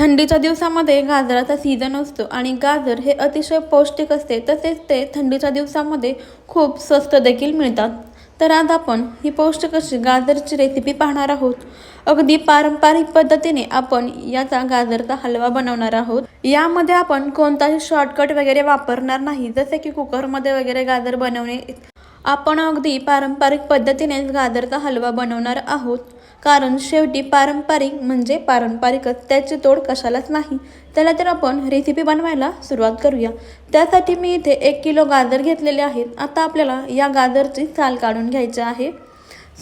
थंडीच्या दिवसामध्ये गाजराचा सीझन असतो आणि गाजर हे अतिशय पौष्टिक असते तसेच ते थंडीच्या दिवसामध्ये खूप स्वस्त देखील मिळतात. तर आज आपण ही पौष्टिक अशी गाजरची रेसिपी पाहणार आहोत. अगदी पारंपरिक पद्धतीने आपण याचा गाजरचा हलवा बनवणार आहोत. यामध्ये आपण कोणताही शॉर्टकट वगैरे वापरणार नाही जसे की कुकरमध्ये वगैरे गाजर बनवणे आपण अगदी पारंपरिक पद्धतीनेच गाजरचा हलवा बनवणार आहोत. कारण शेवटी पारंपरिक म्हणजे पारंपरिकच त्याची तोड कशालाच नाही. त्याला तर आपण रेसिपी बनवायला सुरुवात करूया. त्यासाठी मी इथे एक किलो गाजर घेतलेले आहेत. आता आपल्याला या गाजरची साल काढून घ्यायची आहे.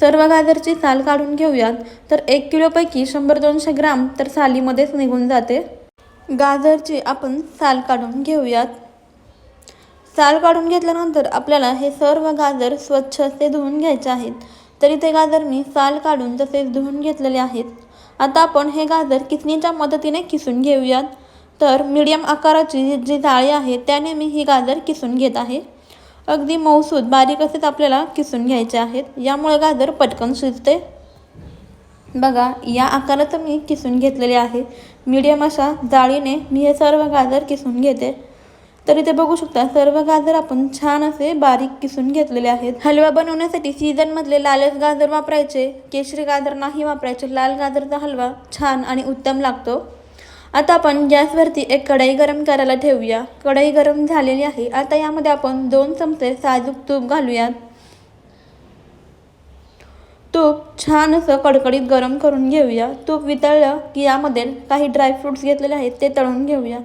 सर्व गाजरची साल काढून घेऊयात. तर एक किलोपैकी शंभर दोनशे ग्राम तर सालीमध्येच निघून जाते. गाजरची आपण साल काढून घेऊयात. साल काढून घेतल्यानंतर आपल्याला हे सर्व गाजर स्वच्छ असे धुवून घ्यायचे आहेत. तरी ते गाजर मी साल काढून तसेच धुवून घेतलेले आहेत. आता आपण हे गाजर किसणीच्या मदतीने किसून घेऊयात. तर मीडियम आकाराची जी- जाळी आहे त्याने मी ही गाजर किसून घेत आहे. अगदी मऊसूद बारीक असेच आपल्याला किसून घ्यायचे आहेत. यामुळे गाजर पटकन शिजते. बघा या आकाराचं मी किसून घेतलेले आहे. मीडियम अशा जाळीने मी हे सर्व गाजर किसून घेते. तर इथे बघू शकता सर्व गाजर आपण छान असे बारीक किसून घेतलेले आहेत. हलवा बनवण्यासाठी सीझनमधले लालच गाजर वापरायचे केशरी गाजर नाही वापरायचे लाल गाजरचा हलवा छान आणि उत्तम लागतो. आता आपण गॅसवरती एक कढई गरम करायला ठेवूया. कढई गरम झालेली आहे. आता यामध्ये आपण दोन चमचे साजूक तूप घालूयात. तूप छान असं कडकडीत गरम करून घेऊया. तूप वितळलं की यामध्ये काही ड्रायफ्रूट्स घेतलेले आहेत ते तळून घेऊया.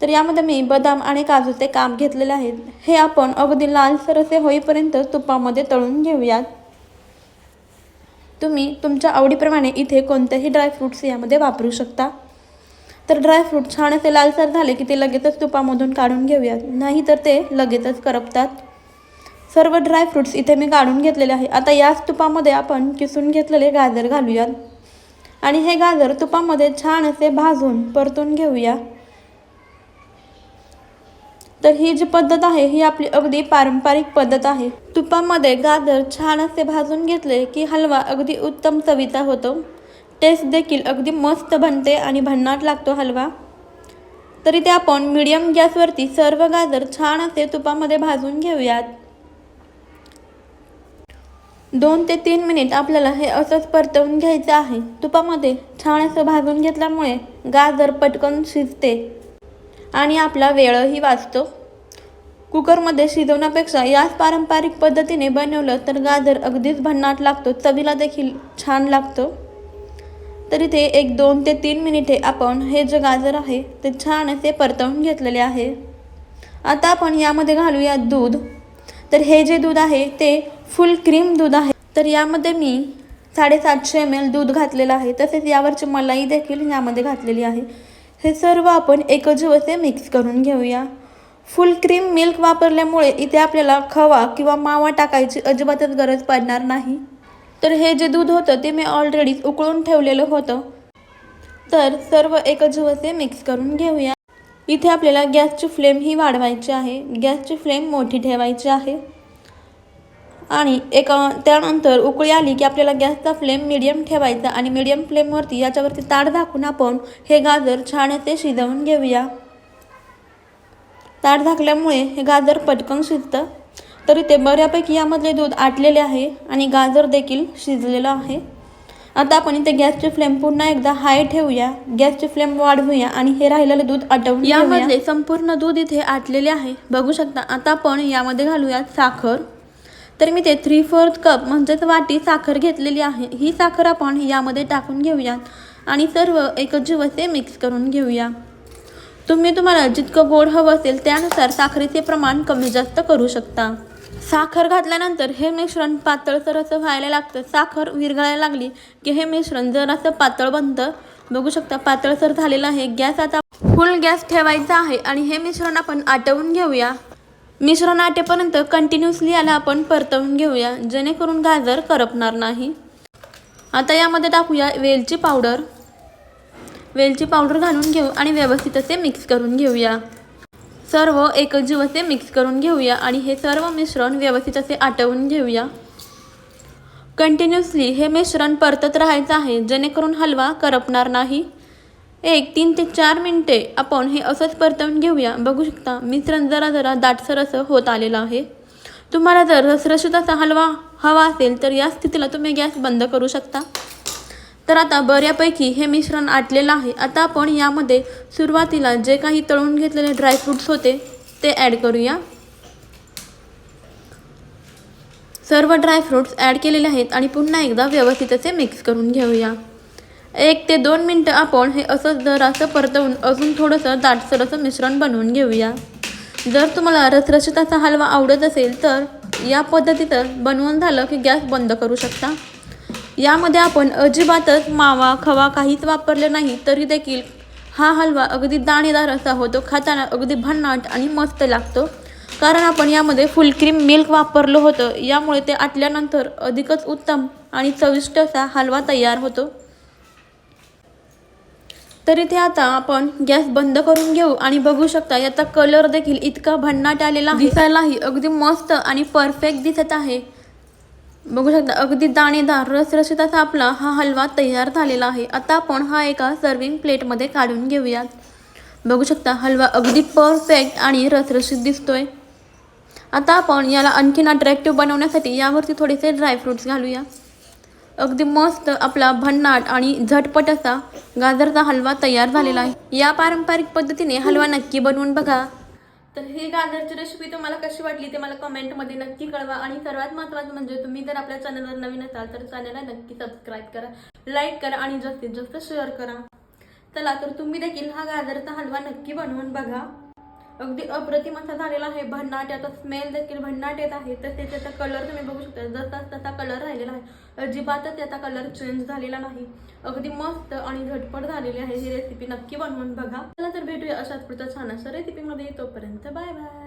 तर यामध्ये मी बदाम आणि काजूचे काप घेतलेले आहेत. हे आपण अगदी लालसर असे होईपर्यंत तुपामध्ये तळून घेऊयात. तुम्ही तुमच्या आवडीप्रमाणे इथे कोणतेही ड्रायफ्रूट्स यामध्ये वापरू शकता. तर ड्रायफ्रूट छान असे लालसर झाले की ते लगेचच तुपामधून काढून घेऊयात. नाहीतर ते लगेचच करपतात. सर्व ड्रायफ्रूट्स इथे मी काढून घेतलेले आहे. आता याच तुपामध्ये आपण किसून घेतलेले गाजर घालूयात. आणि हे गाजर तुपामध्ये छान असे भाजून परतून घेऊया. तर ही जी पद्धत आहे ही आपली अगदी पारंपरिक पद्धत आहे. तुपामध्ये गाजर छान असे भाजून घेतले की हलवा अगदी उत्तम चवीचा होतो. टेस्ट देखील अगदी मस्त बनते आणि भन्नाट लागतो हलवा. तरी ते आपण मीडियम गॅसवरती सर्व गाजर छान असे तुपामध्ये भाजून घेऊयात. दोन ते तीन मिनिट आपल्याला हे असंच परतवून घ्यायचं आहे. तुपामध्ये छान असं भाजून घेतल्यामुळे गाजर पटकन शिजते आणि आपला वेळही वाचतो. कुकरमध्ये शिजवण्यापेक्षा याच पारंपरिक पद्धतीने बनवलं तर गाजर अगदीच भन्नाट लागतो चवीला देखील छान लागतो. तर इथे एक दोन ते तीन मिनिटे आपण हे जे गाजर आहे ते छान असे परतवून घेतलेले आहे. आता आपण यामध्ये घालूया दूध. तर हे जे दूध आहे ते फुल क्रीम दूध आहे. तर यामध्ये मी साडेसातशे एम एल दूध घातलेलं आहे. तसेच यावरची मलाई देखील यामध्ये घातलेली आहे. हे सर्व आपण एकजीव असे मिक्स करून घेऊया. फुल क्रीम मिल्क वापरल्यामुळे इथे आपल्याला खवा किंवा मावा टाकायची अजिबातच गरज पडणार नाही. तर हे जे दूध होतं ते मी ऑलरेडीच उकळून ठेवलेलं होतं. तर सर्व एकजीव असे मिक्स करून घेऊया. इथे आपल्याला गॅसची फ्लेम ही वाढवायची आहे. गॅसची फ्लेम मोठी ठेवायची आहे. आणि एक त्यानंतर उकळी आली की आपल्याला गॅसचा फ्लेम मिडियम ठेवायचा आणि मिडियम फ्लेमवरती याच्यावरती ताड झाकून आपण हे गाजर छान असे शिजवून घेऊया. ताट झाकल्यामुळे हे गाजर पटकन शिजतं. तरी ते बऱ्यापैकी यामधले दूध आटलेले आहे आणि गाजर देखील शिजलेलं आहे. आता आपण इथे गॅसची फ्लेम पुन्हा एकदा हाय ठेवूया. गॅसची फ्लेम वाढवूया आणि हे राहिलेलं दूध आटवून यामध्ये संपूर्ण दूध इथे आटलेले आहे. बघू शकता आता आपण यामध्ये घालूयात साखर. तर मी ते थ्री फोर्थ कप म्हणजेच वाटी साखर घेतलेली आहे. ही साखर आपण यामध्ये टाकून घेऊयात आणि सर्व एकजीव असे मिक्स करून घेऊया. तुम्ही तुम्हाला जितकं गोड हवं असेल त्यानुसार साखरेचे प्रमाण कमी जास्त करू शकता. साखर घातल्यानंतर हे मिश्रण पातळसर असं व्हायला लागतं. साखर विरघळायला लागली की हे मिश्रण जर असं पातळ बनतं बघू शकता पातळसर झालेलं आहे. गॅस आता फुल गॅस ठेवायचा आहे आणि हे मिश्रण आपण आटवून घेऊया. मिश्रण आटेपर्यंत कंटिन्युअसली याला आपण परतवून घेऊया जेणेकरून गाजर करपणार नाही. आता यामध्ये टाकूया वेलची पावडर. वेलची पावडर घालून घेऊ आणि व्यवस्थित असे मिक्स करून घेऊया. सर्व एकजीव असे मिक्स करून घेऊया आणि हे सर्व मिश्रण व्यवस्थित असे आटवून घेऊया. कंटिन्युअसली हे मिश्रण परतत राहायचं आहे जेणेकरून हलवा करपणार नाही. एक तीन ते चार मिनटे आपण हे असंच परतवून घेऊया. बघू शकता मिश्रण जरा जरा दाटसर असं होत आलेलं आहे. तुम्हाला जर रसरशीत असा हलवा हवा असेल तर या स्थितीला तुम्ही गॅस बंद करू शकता. तर आता बऱ्यापैकी हे मिश्रण आटलेलं आहे. आता आपण यामध्ये सुरुवातीला जे काही तळून घेतलेले ड्रायफ्रूट्स होते ते ॲड करूया. सर्व ड्रायफ्रूट्स ॲड केलेले आहेत आणि पुन्हा एकदा व्यवस्थित असे मिक्स करून घेऊया. एक ते दोन मिनटं आपण हे असं जरासं परतवून अजून थोडंसं दाटसर असं मिश्रण बनवून घेऊया. जर तुम्हाला रसरशीत असा हलवा आवडत असेल तर या पद्धतीचं बनवून झालं की गॅस बंद करू शकता. यामध्ये आपण अजिबातच मावा खवा काहीच वापरले नाही तरी देखील हा हलवा अगदी दाणेदार असा होतो खाताना अगदी भन्नाट आणि मस्त लागतो. कारण आपण यामध्ये फुल क्रीम मिल्क वापरलं होतं. यामुळे ते आटल्यानंतर अधिकच उत्तम आणि चविष्ट असा हलवा तयार होतो. तर इथे आता आपण गॅस बंद करून घेऊ आणि बघू शकता याचा कलर देखील इतका भन्नाट आलेला दिसायलाही अगदी मस्त आणि परफेक्ट दिसत आहे. बघू शकता अगदी दाणेदार रसरशीत असा आपला हा हलवा तयार झालेला आहे. आता आपण हा एका सर्विंग प्लेटमध्ये काढून घेऊयात. बघू शकता हलवा अगदी परफेक्ट आणि रसरशीत दिसतोय. आता आपण याला आणखीन अट्रॅक्टिव्ह बनवण्यासाठी यावरती थोडेसे ड्रायफ्रुट्स घालूया. अगदी मस्त आपला भन्नाट आणि झटपट असा गाजरचा हलवा तयार झालेला आहे. या पारंपरिक पद्धतीने हलवा नक्की बनवून बघा. तर ही गाजरची रेसिपी तुम्हाला कशी वाटली ते मला कमेंटमध्ये नक्की कळवा. आणि सर्वात महत्त्वाचं म्हणजे तुम्ही जर आपल्या चॅनलवर नवीन असाल तर चॅनलला नक्की सबस्क्राईब करा लाईक करा आणि जास्तीत जास्त शेअर करा. चला तर तुम्ही देखील हा गाजरचा हलवा नक्की बनवून बघा. अगदी अप्रतिम असा झालेला आहे. भन्नाट याचा स्मेल देखील भन्नाट येत आहे. तर त्याचा कलर तुम्ही बघू शकता. जसा तसा कलर राहिलेला आहे. अजिबातच याचा कलर चेंज झालेला नाही. अगदी मस्त आणि झटपट झालेली आहे ही रेसिपी नक्की बनवून बघा. चला तर भेटूया अशाच पुढच्या छान अशा रेसिपीमध्ये तोपर्यंत बाय बाय